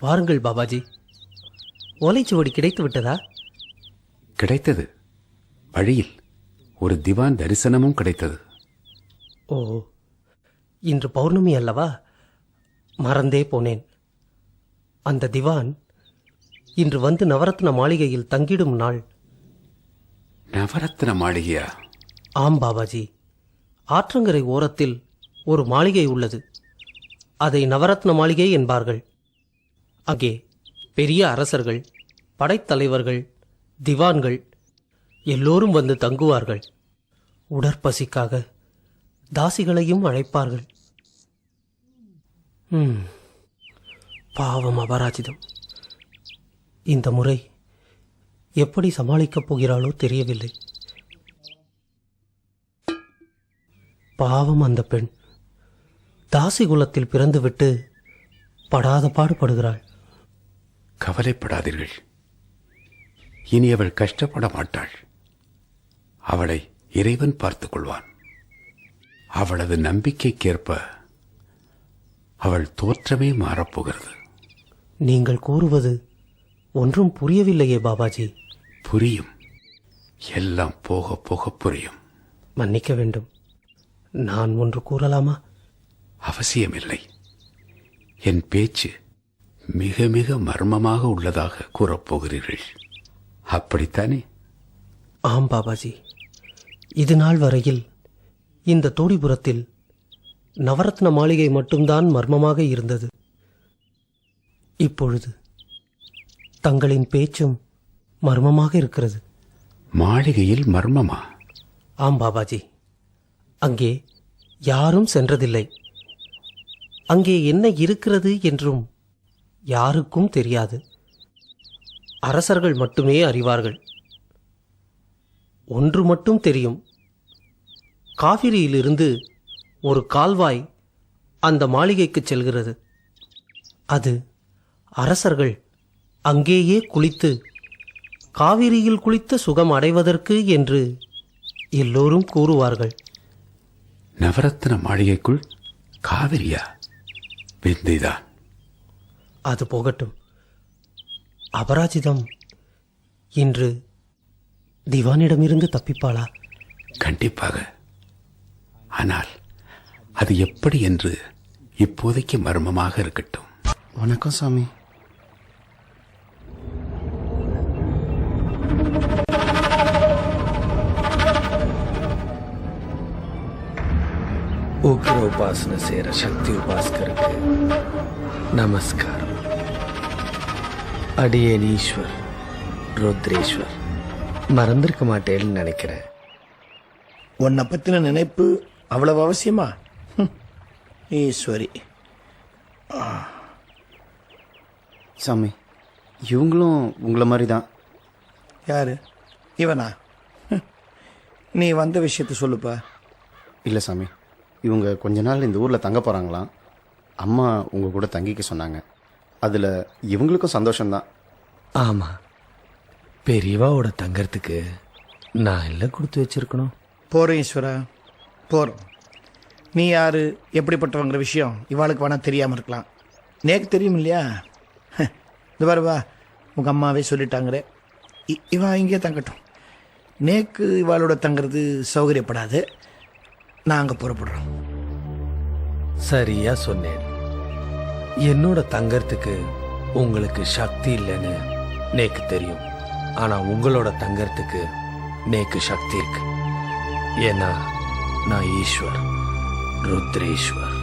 வாருங்கள் பாபாஜி. ஓலைச்சுவடி கிடைத்து விட்டதா? கிடைத்தது. வழியில் ஒரு திவான் தரிசனமும் கிடைத்தது. ஓ இன்று பௌர்ணமி அல்லவா? மறந்தே போனேன். அந்த திவான் இன்று வந்து நவரத்ன மாளிகையில் தங்கிடும் நாள். நவரத்ன மாளிகையா? ஆம் பாபாஜி. ஆற்றங்கரை ஓரத்தில் ஒரு மாளிகை உள்ளது. அதை நவரத்ன மாளிகை என்பார்கள். அங்கே பெரிய அரசர்கள் படைத்தலைவர்கள் திவான்கள் எல்லோரும் வந்து தங்குவார்கள். உடற்பசிக்காக தாசிகளையும் அழைப்பார்கள். ம், பாவம் அபராஜிதம். இந்த முறை எப்படி சமாளிக்கப் போகிறாளோ தெரியவில்லை. பாவம் அந்த பெண். தாசி குலத்தில் பிறந்துவிட்டு படாத பாடுபடுகிறாள் கவலைப்படாதீர்கள். இனி அவள் கஷ்டப்பட மாட்டாள். அவளை இறைவன் பார்த்துக் கொள்வான். அவளது நம்பிக்கைக்கேற்ப அவள் தோற்றமே மாறப்போகிறது நீங்கள் கூறுவது ஒன்றும் புரியவில்லையே பாபாஜி. புரியும். எல்லாம் போக போக புரியும். மன்னிக்க வேண்டும். நான் ஒன்று கூறலாமா? அவசியமில்லை. என் பேச்சு மிக மிக மர்மமாக உள்ளதாக கூறப்போகிறீர்கள் அப்படித்தானே? ஆம் பாபாஜி. இது நாள் வரையில் இந்த தோடிபுரத்தில் நவரத்ன மாளிகை மட்டும்தான் மர்மமாக இருந்தது. இப்பொழுது தங்களின் பேச்சும் மர்மமாக இருக்கிறது. மாளிகையில் மர்மமா? ஆம் பாபாஜி. அங்கே யாரும் சென்றதில்லை. அங்கே என்ன இருக்கிறது என்றும் யாருக்கும் தெரியாது. அரசர்கள் மட்டுமே அறிவார்கள். ஒன்று மட்டும் தெரியும். காவிரியிலிருந்து ஒரு கால்வாய் அந்த மாளிகைக்கு செல்கிறது. அது அரசர்கள் அங்கேயே குளித்து காவிரியில் குளித்த சுகம் அடைவதற்கு என்று எல்லோரும் கூறுவார்கள். நவரத்ன மாளிகைக்குள் காவிரியா? விந்தைதான். அது போகட்டும். அபராஜிதம் இன்று திவானிடமிருந்து தப்பிப்பாளா? கண்டிப்பாக. ஆனால் அது எப்படி என்று இப்போதைக்கு மர்மமாக இருக்கட்டும். வணக்கம் சாமி. உக்ர உபாசனை செய்கிற சக்தி உபாஸ்கருக்கு நமஸ்காரம். அடியேன் ஈஸ்வர் ருத்ரேஸ்வர். மறந்திருக்க மாட்டேன்னு நினைக்கிறேன். உன்னை பத்தின நினைப்பு அவ்வளவு அவசியமா. ஈஸ்வரி. சாமி இவங்களும் உங்களை மாதிரி தான் யாரு? இவனா. நீ வந்த விஷயத்த சொல்லுப்பா. இல்லை சாமி இவங்க கொஞ்ச நாள் இந்த ஊரில் தங்க போகிறாங்களாம் அம்மா உங்கள் கூட தங்கிக்க சொன்னாங்க. அதில் இவங்களுக்கும் சந்தோஷம்தான். ஆமா. பெரியவாவோட தங்கறதுக்கு நான் எல்லாம் கொடுத்து வச்சிருக்கணும். போறேன் ஈஸ்வரா. போறோம். நீ யாரு எப்படிப்பட்டவங்கிற விஷயம் இவாளுக்கு வேணா தெரியாம இருக்கலாம். நேக்கு தெரியும் இல்லையா? இந்த பாரு வா. உங்க அம்மாவே சொல்லிட்டாங்களே இ- இவா இங்கே தங்கட்டும். நேக்கு இவாளோட தங்குறது சௌகரியப்படாது. நாங்க புறப்படுறோம். சரியா சொன்னேன். என்னோட தங்கறதுக்கு உங்களுக்கு சக்தி இல்லைன்னு நேக்கு தெரியும். ஆனா உங்களோட தங்கறதுக்கு நேக்கு சக்தி இருக்கு. ஏன்னா நான் ஈஸ்வர் ருத்ரேஸ்வர்.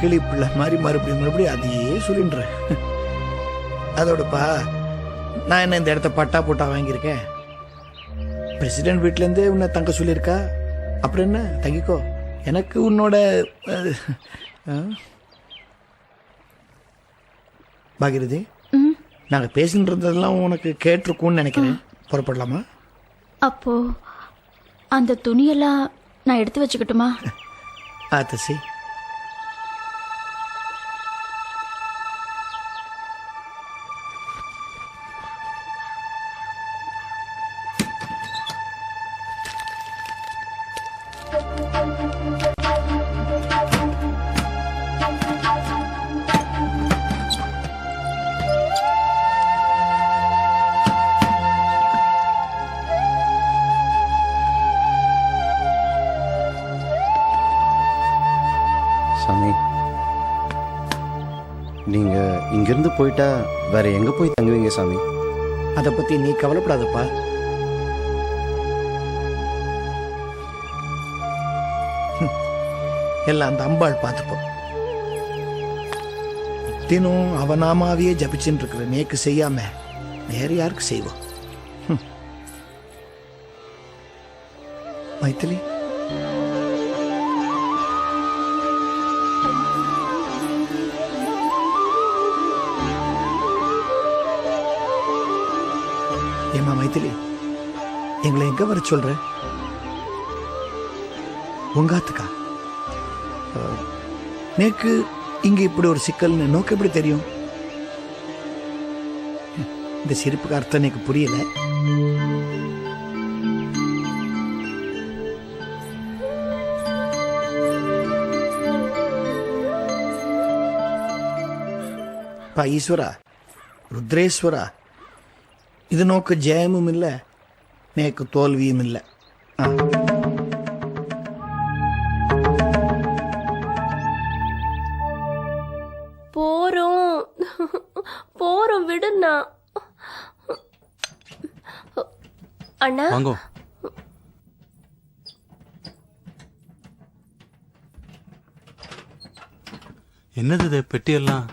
கிளி பிள்ளை மாதிரி மறுபடியும் மறுபடியும் அதையே சொல்லின்ற. அதோடப்பா நான் என்ன இந்த இடத்த பட்டா போட்டா வாங்கியிருக்கேன்? பிரசிடென்ட் வீட்டிலேருந்தே உன்னை தங்க சொல்லியிருக்கா? அப்புறம் என்ன? தங்கிக்கோ. எனக்கு உன்னோட பாகிரதி நாங்கள் இருந்ததெல்லாம் உனக்கு கேட்டிருக்கும்னு நினைக்கிறேன். புறப்படலாமா? அப்போ அந்த துணியெல்லாம் நான் எடுத்து வச்சுக்கட்டுமா? ஆத்தசி இங்கேருந்து போயிட்டா வேற எங்கே போய் தங்குவீங்க சாமி? அதை பற்றி நீ கவலைப்படாதப்பா. எல்லாம் அந்த அம்பாள் பார்த்துப்போம். தினம் அவனாமாவே ஜபிச்சுட்டு இருக்கிற நேக்கு செய்யாம வேற யாருக்கு செய்வோம் மைத்திலி ஏமா மைத்திலி எங்களை எங்க வர சொல்ற? உங்காத்துக்கா? நேக்கு இங்க இப்படி ஒரு சிக்கல்னு நோக்கு எப்படி தெரியும்? இந்த சிரிப்புக்கு அர்த்தம் எனக்கு புரியல. ஈஸ்வரா. ருத்ரேஸ்வரா. இது நோக்கு ஜெயமும் இல்லை நேக்கு தோல்வியும் இல்லை. ஆ. போறோம். போறோம் விடுண்ணா. அண்ணா. வாங்கோ. என்னது இது பெட்டியெல்லாம்?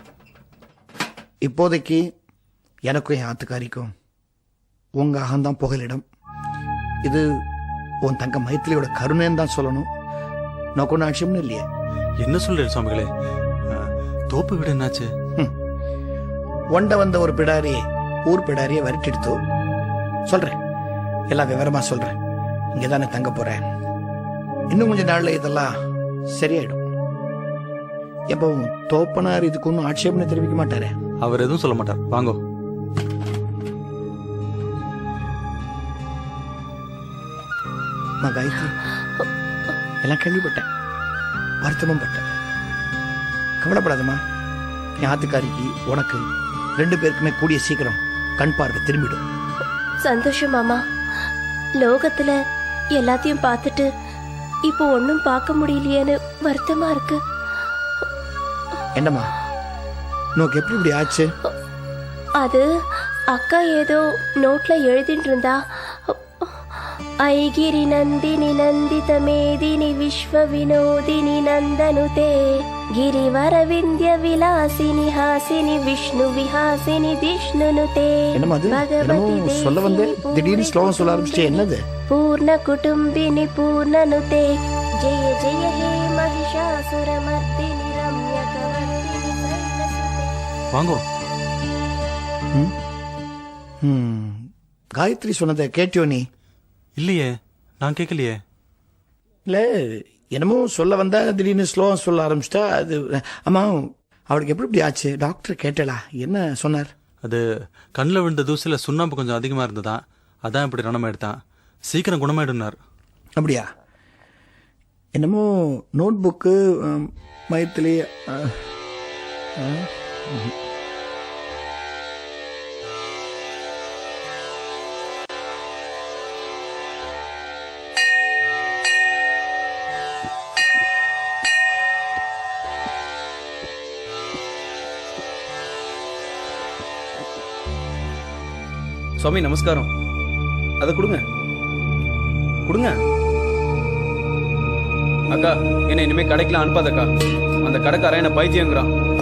இப்போதைக்கு எனக்கும் என் ஆத்துக்காரிக்கும் உங்க அகம்தான் புகலிடம். இது உன் தங்க மைத்திலியோட கருணைன்னு தான் சொல்லணும். நான் கொண்டு ஆட்சியம்னு இல்லையே. என்ன சொல்றேன் சுவாமிகளே? தோப்பு வீடு என்னாச்சு? ஒண்ட வந்த ஒரு பிடாரி ஊர் பிடாரியை வரட்டிடுத்து சொல்றேன். எல்லாம் விவரமா சொல்றேன். இங்கே தானே தங்க போறேன். இன்னும் கொஞ்ச நாள்ல இதெல்லாம் சரியாயிடும். எப்பவும் தோப்பனார் இதுக்கு ஒன்றும் ஆட்சேபனை தெரிவிக்க மாட்டாரே. அவர் எதுவும் சொல்ல மாட்டார். வாங்கோ. நான் காயத்ரி. எல்லாம் கேள்விப்பட்டேன். வருத்தமும் பட்டேன். கவலைப்படாதம்மா. என் ஆத்துக்காரிக்கு உனக்கு ரெண்டு பேருக்குமே கூடிய சீக்கிரம் கண் பார்வை திரும்பிடும். சந்தோஷம் மாமா. லோகத்துல எல்லாத்தையும் பார்த்துட்டு இப்போ ஒன்றும் பார்க்க முடியலையேன்னு வருத்தமா இருக்கு. என்னம்மா? நோக்கு எப்படி இப்படி ஆச்சு? அது அக்கா ஏதோ நோட்ல எழுதிட்டு இருந்தா ऐगिरिनन्दिनि नन्दितमेदिनि विश्वविनोदिनि नन्दनुते गिरिवरविन्द्यविलासिनि हासिनि विष्णुविहासिनि दिष्णुनुते भगवति पूर्णकुटुम्बिनि पूर्णनुते जय जय हे महिषासुरमर्दिनि रम्यकवर्दिनि வாங்கோ காயத்ரி சொன்னதை கேட்டியோ நீ இல்லையே நான் கேட்கலையே. இல்லை என்னமோ சொல்ல வந்தா திடீர்னு ஸ்லோவா சொல்ல ஆரம்பிச்சிட்டா அது ஆமா அவளுக்கு எப்படி இப்படி ஆச்சு? டாக்டர் கேட்டலா? என்ன சொன்னார்? அது கண்ணில் விழுந்த தூசில சுண்ணாம்பு கொஞ்சம் அதிகமாக இருந்ததா? அதான் இப்படி ரணம் எடுத்தான் சீக்கிரம் குணமாயிடுனார் அப்படியா? என்னமோ நோட் புக்கு மைத்திலி சுவாமி நமஸ்காரம். அதை கொடுங்க. கொடுங்க. அக்கா என்னை இனிமே கடைக்கெல்லாம் அனுப்பாதக்கா. அந்த கடைக்காரன் என்ன பைத்தியங்கிறான்.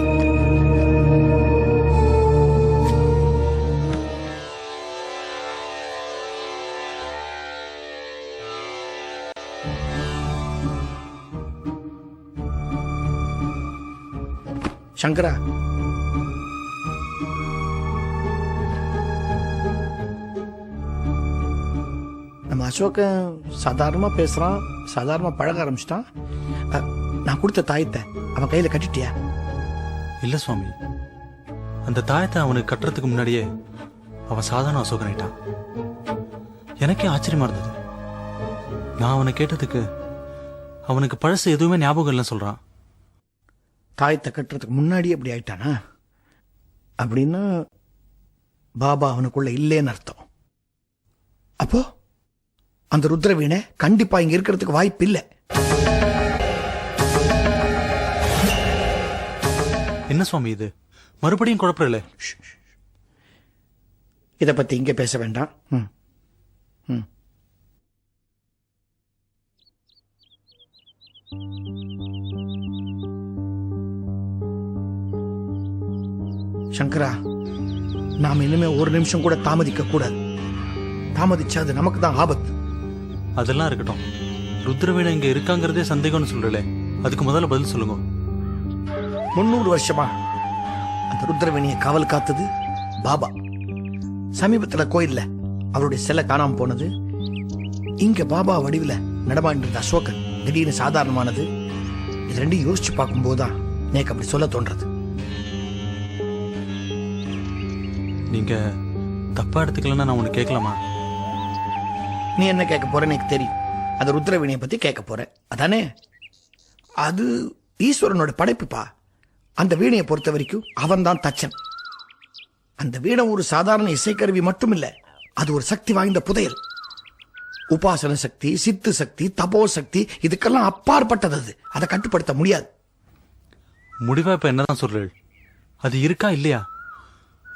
சங்கரா அசோகன் சாதாரணமாக பேசுகிறான் சாதாரணமாக பழக ஆரம்பிச்சிட்டான். நான் கொடுத்த தாயத்தை அவன் கையில் கட்டிட்டியா? இல்லை சுவாமி. அந்த தாயத்தை அவனுக்கு கட்டுறதுக்கு முன்னாடியே அவன் சாதாரண அசோகன் ஆயிட்டான். எனக்கே ஆச்சரியமா இருந்தது. நான் அவனை கேட்டதுக்கு அவனுக்கு பழசு எதுவுமே ஞாபகம் இல்லைன்னு சொல்றான். தாயத்தை கட்டுறதுக்கு முன்னாடி அப்படி ஆயிட்டானா? அப்படின்னா பாபா அவனுக்குள்ள இல்லைன்னு அர்த்தம். அப்போ? அந்த ருத்ரவீணை கண்டிப்பா இங்க இருக்கிறதுக்கு வாய்ப்பு இல்லை என்ன சுவாமி இது? மறுபடியும் குழப்பறல இதை பத்தி இங்க பேச வேண்டாம். ம். ம். சங்கரா நாம இனிமே ஒரு நிமிஷம் கூட தாமதிக்க கூடாது. தாமதிச்சா அது நமக்கு தான் ஆபத்து. அதெல்லாம் இருக்கட்டும். ருத்ரவீணை இங்க இருக்காங்கிறதே சந்தேகம்னு சொல்றல அதுக்கு முதல்ல பதில் சொல்லுங்க. முன்னூறு வருஷமா அந்த ருத்ரவேணியை காவல் காத்தது பாபா. சமீபத்துல கோயில்ல அவருடைய சிலை காணாம போனது. இங்க பாபா வடிவில நடமாண்டிருந்த அசோகன். திடீர்னு சாதாரணமானது. இது ரெண்டையும் யோசிச்சு பார்க்கும்போது தான் எனக்கு அப்படி சொல்ல தோன்றது. நீங்க தப்பா எடுத்துக்கலன்னா நான் ஒண்ணு கேட்கலாமா? நீ என்ன கேட்க போறேன்னு எனக்கு தெரியும். அந்த ருத்ரவீணையை பத்தி கேட்க போற. அதானே? அது ஈஸ்வரனோட படைப்புப்பா. அந்த வீணையை பொறுத்த வரைக்கும் அவன் தான் தச்சன். அந்த வீணை ஒரு சாதாரண இசைக்கருவி மட்டும் இல்ல அது ஒரு சக்தி வாய்ந்த புதையல். உபாசன சக்தி சித்து சக்தி தபோ சக்தி இதுக்கெல்லாம் அப்பாற்பட்டது அது. அதை கட்டுப்படுத்த முடியாது. முடிவா இப்ப என்னதான் சொல்றீள்? அது இருக்கா இல்லையா?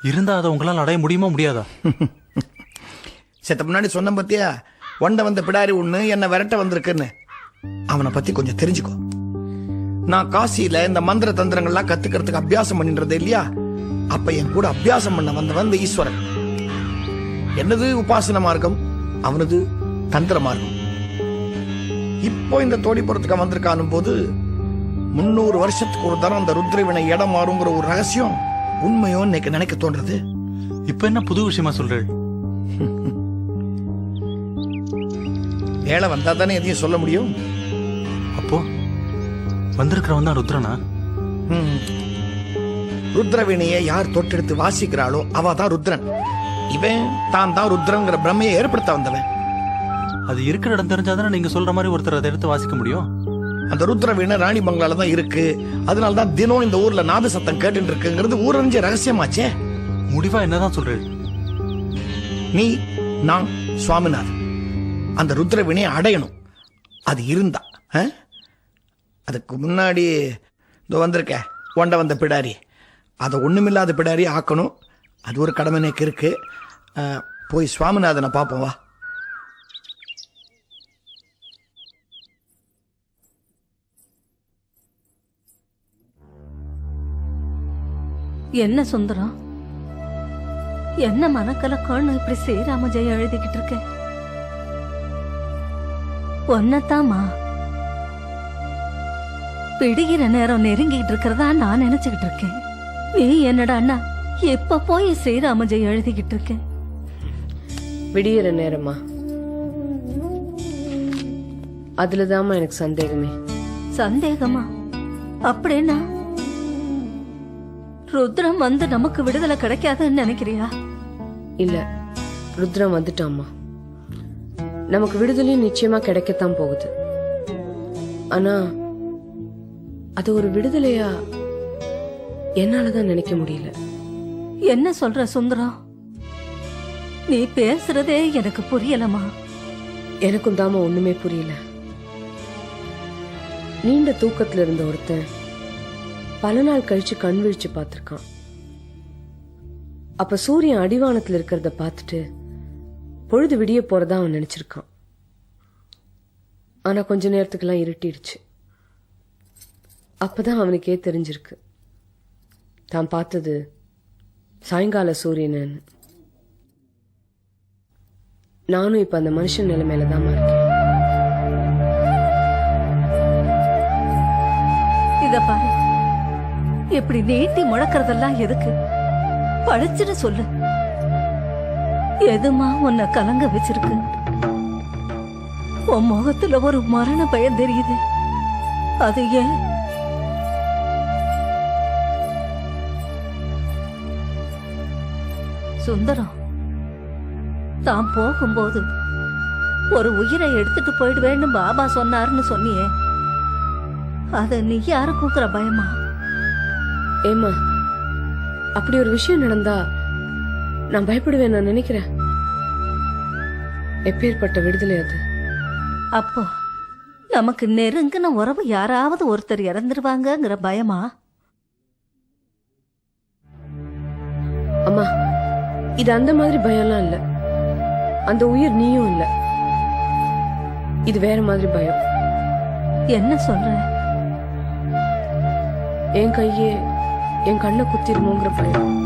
இருந்தா அதை உங்களால் அடைய முடியுமா முடியாதா? செத்த முன்னாடி சொன்ன பத்தியா? ஒண்ட வந்த பிடாரி ஒண்ணு என்ன விரட்ட வந்திருக்குன்னு. அவனை பத்தி கொஞ்சம் தெரிஞ்சுக்கோ. நான் காசியில இந்த மந்திர தந்திரங்கள்லாம் கத்துக்கிறதுக்கு அபியாசம் பண்ணின்றது இல்லையா? அப்ப என் கூட அபியாசம் பண்ண வந்தவன் இந்த ஈஸ்வரன். என்னது உபாசன மார்க்கம்? அவனது தந்திர மார்க்கம். இப்போ இந்த தோடிப்புறத்துக்கு வந்திருக்கானும் போது முன்னூறு வருஷத்துக்கு ஒரு தரம் அந்த ருத்ரவினை இடம் மாறுங்கிற ஒரு ரகசியம் உண்மையோ இன்னைக்கு நினைக்க தோன்றது. இப்ப என்ன புது விஷயமா சொல்றேன் வேலை வந்தா தானே எதையும் சொல்ல முடியும்? அப்போ வந்திருக்கிறவன் தான் ருத்ரனா? ம். ருத்ரவீணையை யார் தொட்டெடுத்து வாசிக்கிறாளோ அவ தான் ருத்ரன். இவன் தான் தான் ருத்ரங்கிற பிரமையை ஏற்படுத்த வந்தவன். அது இருக்கிற இடம் தெரிஞ்சாதானே நீங்க சொல்ற மாதிரி ஒருத்தர் அதை எடுத்து வாசிக்க முடியும்? அந்த ருத்ர வீணை ராணி பங்களால தான் இருக்கு. அதனால தான் தினம் இந்த ஊர்ல நாத சத்தம் கேட்டுட்டு இருக்குங்கிறது ஊரறிஞ்ச ரகசியமாச்சே. முடிவா என்னதான் சொல்றீள் நீ நான் சுவாமிநாதன். அந்த ருத்ரவினை அடையணும். அது இருந்தா ஆ? அதுக்கு முன்னாடி இதோ வந்திருக்க ஒண்டை வந்த பிடாரி. அதை ஒண்ணுமில்லாத பிடாரி ஆக்கணும். அது ஒரு கடமை எனக்கு இருக்கு போய் சுவாமிநாதனை பார்ப்போம் வா. என்ன சுந்தரம்? என்ன மனக்கலக்கான்னு இப்படி ஸ்ரீராம ஜெயம் எழுதிக்கிட்டு இருக்கேன்? ஒன்னத்தாமா பிடிக்கிற நேரம் நெருங்கிட்டு இருக்கிறதா நான் நினைச்சுக்கிட்டு இருக்கேன். நீ என்னடா அண்ணா எப்ப போய் ஸ்ரீராம ஜெயம் எழுதிக்கிட்டு இருக்க? விடியிற நேரமா? அதுலதாம்மா எனக்கு சந்தேகமே. சந்தேகமா? அப்படின்னா? ருத்ரம் வந்து நமக்கு விடுதலை கிடைக்காதுன்னு நினைக்கிறியா? இல்ல ருத்ரம் வந்துட்டாம்மா. நமக்கு விடுதலையும் நிச்சயமா கிடைக்கத்தான் போகுது. ஆனா அது ஒரு விடுதலையா என்னாலதான் நினைக்க முடியல. என்ன சொல்ற சுந்தரம் நீ பேசுறதே எனக்கு புரியலமா எனக்கும் தாமா ஒண்ணுமே புரியல. நீண்ட தூக்கத்துல இருந்த ஒருத்தன் பல நாள் கழிச்சு கண் விழிச்சு பார்த்திருக்கான். அப்ப சூரியன் அடிவானத்துல இருக்கிறத பார்த்துட்டு பொழுது விடிய போறதா அவன் நினைச்சிருக்கான். ஆனா கொஞ்ச நேரத்துக்கெல்லாம் இருட்டிடுச்சு. அப்பதான் அவனுக்கே தெரிஞ்சிருக்கு. தான் பார்த்தது சாயங்கால சூரியனன்னு நானும் இப்ப அந்த மனுஷன் நிலைமையில தான் இருக்கேன் இத பாரு. இப்படி நீட்டி முழக்கிறதெல்லாம் எதுக்கு? பழிச்சுன்னு சொல்லு. எதுமா உன்னை கலங்க வச்சிருக்கு? உன் முகத்துல ஒரு மரண பயம் தெரியுது. அது ஏன்? சுந்தரம் தான் போகும்போது ஒரு உயிரை எடுத்துட்டு போயிடுவேன்னு பாபா சொன்னாருன்னு சொன்னியே. அது நீ யாருக்குங்கிற பயமா? ஏமா அப்படி ஒரு விஷயம் நடந்தா நான் பயப்படுவேன் நான் நினைக்கிறேன். எப்பேற்பட்ட விடுதலை அது? அப்போ நமக்கு நெருங்கின உறவு யாராவது ஒருத்தர் இறந்துருவாங்கங்கிற பயமா? இது அந்த மாதிரி பயம்லாம் இல்ல. அந்த உயிர் நீயும் இல்ல. இது வேற மாதிரி பயம். என்ன சொல்ற? என் கையே என் கண்ணை குத்திருமோங்கிற பயம்.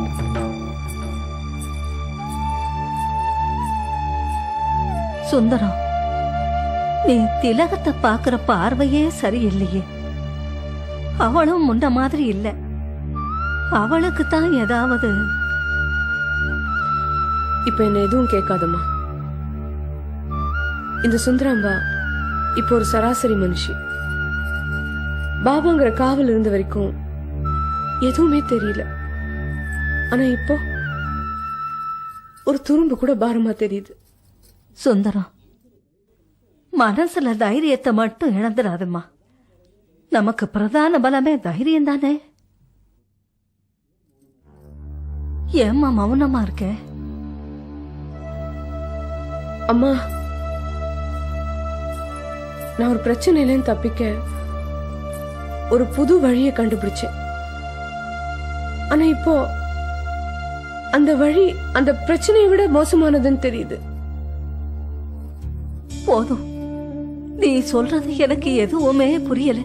சுந்தரம் நீ திலகத்தை பாக்குற பார்வையே சரியில்லையே. அவளும் முண்ட மாதிரி இல்ல. அவளுக்கு தான் ஏதாவது. இப்ப என்ன எதுவும் கேட்காதம்மா. இந்த சுந்தராம்பா இப்போ ஒரு சராசரி மனுஷி. பாபாங்கிற காவல் இருந்த வரைக்கும் எதுவுமே தெரியல. ஆனா இப்போ ஒரு துரும்பு கூட பாரமா தெரியுது. சுந்தரம் மனசுல தைரியத்தை மட்டும் இழந்துடாதம்மா. நமக்கு பிரதான பலமே தைரியம் தானே ஏம்மா மௌனமா இருக்க? அம்மா நான் ஒரு பிரச்சனையிலேருந்து தப்பிக்க ஒரு புது வழியை கண்டுபிடிச்சேன். ஆனா இப்போ அந்த வழி அந்த பிரச்சனையை விட மோசமானதுன்னு தெரியுது. போதும். நீ சொல்றது எனக்கு எதுவுமே புரியல.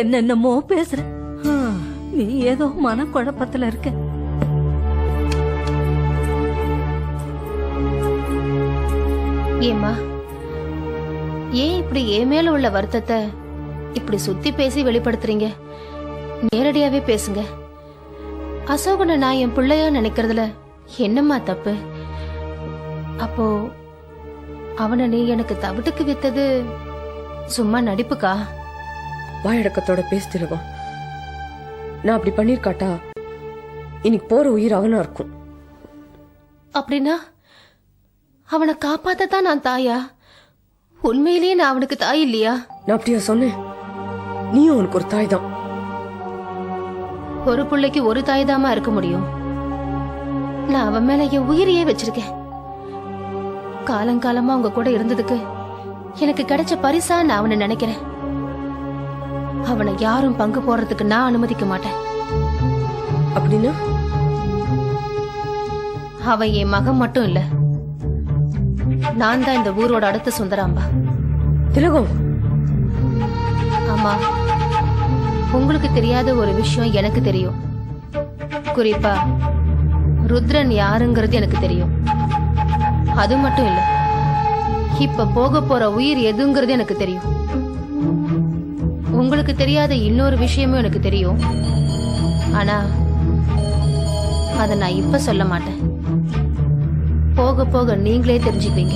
என்னென்னமோ பேசுற. நீ ஏதோ மனக்குழப்பத்துல இருக்க. ஏம்மா ஏன் இப்படி ஏன் மேல உள்ள வருத்தத்தை இப்படி சுத்தி பேசி வெளிப்படுத்துறீங்க? நேரடியாவே பேசுங்க. அசோகனை நான் என் பிள்ளையா நினைக்கிறதுல என்னம்மா தப்பு? அப்போ அவனை நீ எனக்கு தவிட்டுக்கு வித்தது. சும்மா நடிப்புக்கா. வாயடக்கத்தோட பேசு திலகம். நான் அப்படி பண்ணிருக்காட்டா? இன்னைக்கு போற உயிர் அவனா இருக்கும். அப்படின்னா அவனை காப்பாத்தத்தான் நான் தாயா? உண்மையிலேயே நான் அவனுக்கு தாய் இல்லையா? நான் அப்படியா சொன்னேன்? நீயும் அவனுக்கு ஒரு தாய் தான் ஒரு பிள்ளைக்கு ஒரு தாய் தாமா இருக்க முடியும். நான் அவன் மேல என் உயிரையே வச்சிருக்கேன். காலங்காலமா அவங்க கூட இருந்ததுக்கு எனக்கு கிடைச்ச பரிசா நான் அவனை நினைக்கிறேன். அவனை யாரும் பங்கு போடுறதுக்கு நான் அனுமதிக்க மாட்டேன். அப்படின்னா? அவன் என் மகன் மட்டும் இல்ல. நான் தான் இந்த ஊரோட அடுத்த சுந்தராம்பா. திலகம்! ஆமா. உங்களுக்கு தெரியாத ஒரு விஷயம் எனக்கு தெரியும். குறிப்பா ருத்ரன் யாருங்கிறது எனக்கு தெரியும். அது மட்டும் இல்ல. இப்ப போக போற உயிர் எதுங்கிறது எனக்கு தெரியும். உங்களுக்கு தெரியாத இன்னொரு விஷயமும் எனக்கு தெரியும். ஆனா அதை நான் இப்ப சொல்ல மாட்டேன். போக போக நீங்களே தெரிஞ்சுப்பீங்க